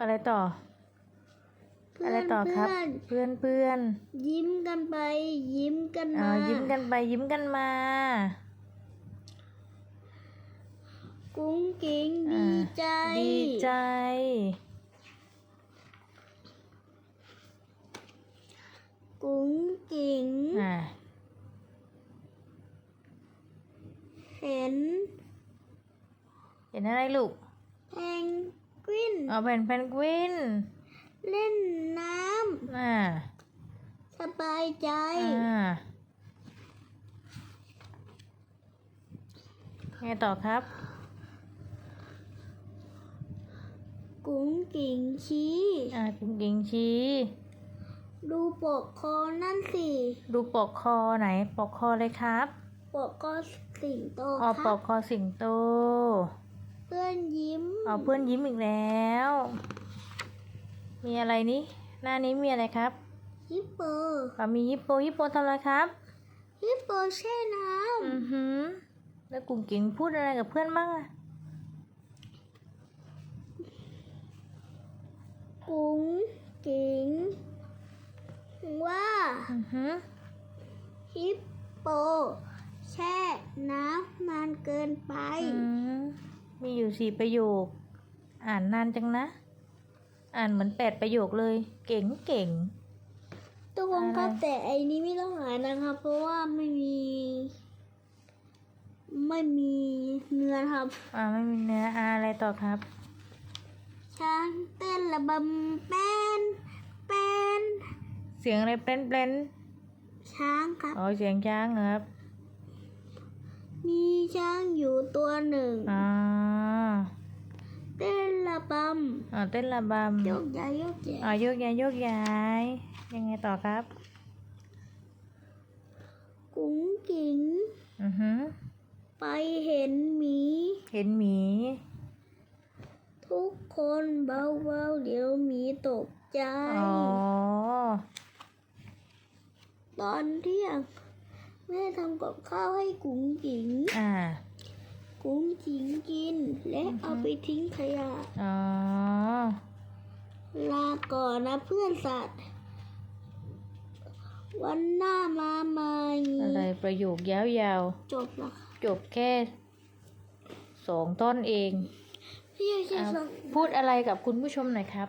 อะไรต่อ อะไรต่อครับ เพื่อนเพื่อนยิ้มกันไป ยิ้มกันเอ่มาอยิ้มกันไปยิ้มกันมา กุ้งกิ้งอ่าดีใจ ดีใจ กุ้งกิ้งอ่าเห็น เห็นอะไรลูกแพง กวินอ๋อเป็นแพนกวิน เล่นน้อ่าำสบายใจ อ่าไงต่อครับ กุ้งกิ้งชี้ อ่าคุณหญิงชี้ ดูปกคอนั่นสิดูปกคอไหน ปกคอเลยครับ ปกคอสิงโตอ๋อคปรับกคอสิงโตเพื่อน ยิ้มอ๋อเพื่อนยิ้มอีกแล้ว มีอะไรนี้หน้านี้มีอะไรครับฮิปโปอ๋อมีฮิปโปฮิปโปทำอะไรครับฮิปโปแช่น้อือหือแล้วกุ่งกิ่งพูดอะไรกับเพื่อนบ้างอะำกุ้งกิ้งว่าอือหือฮิปโปแช่น้ำนานเกินไปอืมมีอยู่สี่ประโยค อ่านนานจังนะ อ่านเหมือนแปดประโยคเลย เก่งเก่งทุกคนครับอะไรแต่ไอ้นี้ไม่ต้องหานะครับ เพราะว่าไม่มี ไม่มีเนื้อครับ อ่าไม่มีเนื้ออ่าอะไรต่อครับช้างเต้นระบำแป้นแป้นเสียงอะไรเปลนเปลนช้างครับอ๋อเสียงช้างเหรอครับ มีช้างอยู่ตัวหนึ่งอ่า เต้นระบอ๋อเต้นระบำโยำกย้ายโยกย้ายอ๋อโยกย้ายโยกย้าย ยังไงต่อครับ กุ้งกิ้งอือหือไปเห็นหมี เห็นหมี ทุกคนเบาๆเดี๋ยวหมีตกใจ อ๋อ ตอนเที่ยงแม่ทำกับข้าวให้กุ้งกิ้งอ่า กุ้งกิ้งกิน และเอาไปทิ้งขยะอ๋อลาก่อนนะเพื่อนสัตว์ วันหน้ามาใหม่อะไรประโยคยาวจบละๆจบแค่สองต้นเองพี่ยังจะอ่าส่งพูดอะไรกับคุณผู้ชมหน่อยครับ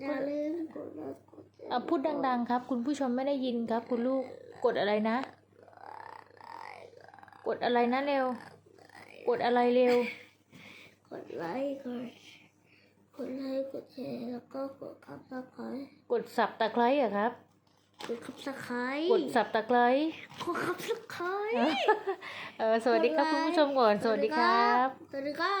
อย่าลืมกดไลค์กดแชร์อ่าพูดดัง ๆ ครับ คุณผู้ชมไม่ได้ยินครับ คุณลูกกดอะไรนะ กดอะไรนะเร็ว กดอะไรเร็ว กดไลค์กดกดไลค์กดแชร์แล้วก็กดคับสไครต์กดสับตะไคร้อะครับ กดคับสไครต์กดสับตะไคร้กดคับสไครต์เออสวัสดีครับคุณผู้ชมก่อนสวัสดีครับ สวัสดีครับ